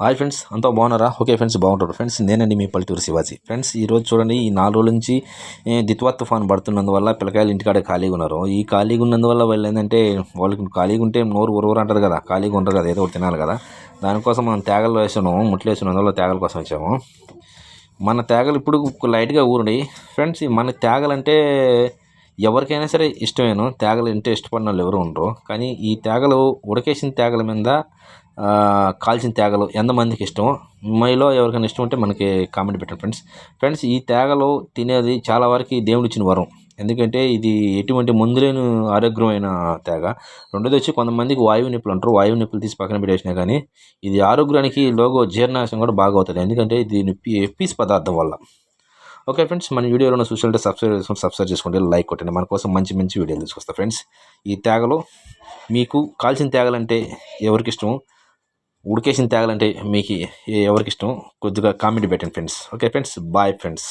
Hi friends అంతా బాగున్నారా? Okay friends బాగుంటారు. ఫ్రెండ్స్ నేనండి మీ పల్లెటూరు శివాజీ. ఫ్రెండ్స్ ఈరోజు చూడండి ఈ నాలుగు రోజుల నుంచి దిత్వా తుఫాన్ పడుతున్నందువల్ల పిల్లకాయలు ఇంటికాడే ఖాళీగా ఉన్నారు. ఈ ఖాళీగా ఉన్నందువల్ల వాళ్ళు ఏంటంటే వాళ్ళకి ఖాళీగా ఉంటే నోరు ఉరవరు అంటారు కదా ఖాళీగా ఉంటారు కదా ఏదో ఒకటి తినాలి కదా. దానికోసం మనం తేగలు వేసాము ముట్లు వేసాము అందువల్ల తేగల కోసం వచ్చాము. మన తేగలు ఇప్పుడు లైట్గా ఊరండి. ఫ్రెండ్స్ మన మన తేగలంటే ఎవరికైనా సరే ఇష్టమేను. తేగలు అంటే ఇష్టపడిన వాళ్ళు ఎవరు ఉండరు. కానీ ఈ తేగలు ఉడకేసిన తేగల మీద కాల్చిన తేగలు ఎంతమందికి ఇష్టం మీలో ఎవరికైనా ఇష్టం ఉంటే మనకి కామెంట్ పెట్టండి ఫ్రెండ్స్. ఫ్రెండ్స్ ఈ తేగలు తినేది చాలా వరకు దేవుడు ఇచ్చిన వరం. ఎందుకంటే ఇది ఎటువంటి మందులేని ఆరోగ్యమైన తేగ రెండోది వచ్చి కొంతమందికి వాయువు నొప్పులు అంటారు. వాయువు నొప్పులు తీసి పక్కన పెట్టేసినా కానీ ఇది ఆరోగ్యానికి లోగో జీర్ణాశయం కూడా బాగా అవుతుంది ఎందుకంటే ఇది నొప్పి పీస్ పదార్థం వల్ల. ఓకే ఫ్రెండ్స్ మన వీడియోలో ఎవరైనా చూసినట్టే సబ్స్క్రైబ్ చేసుకుని సబ్స్క్రైబ్ చేసుకోండి లైక్ కొట్టండి. మన కోసం మంచి మంచి వీడియోలు తీసుకొస్తా ఫ్రెండ్స్. ఈ తేగలో మీకు కాల్చిన తేగలంటే ఎవరికి ఇష్టం ఉడికేసిన తేగలంటే మీకు ఎవరికి ఇష్టం కొద్దిగా కామెంట్ పెట్టండి friends. Okay friends bye friends.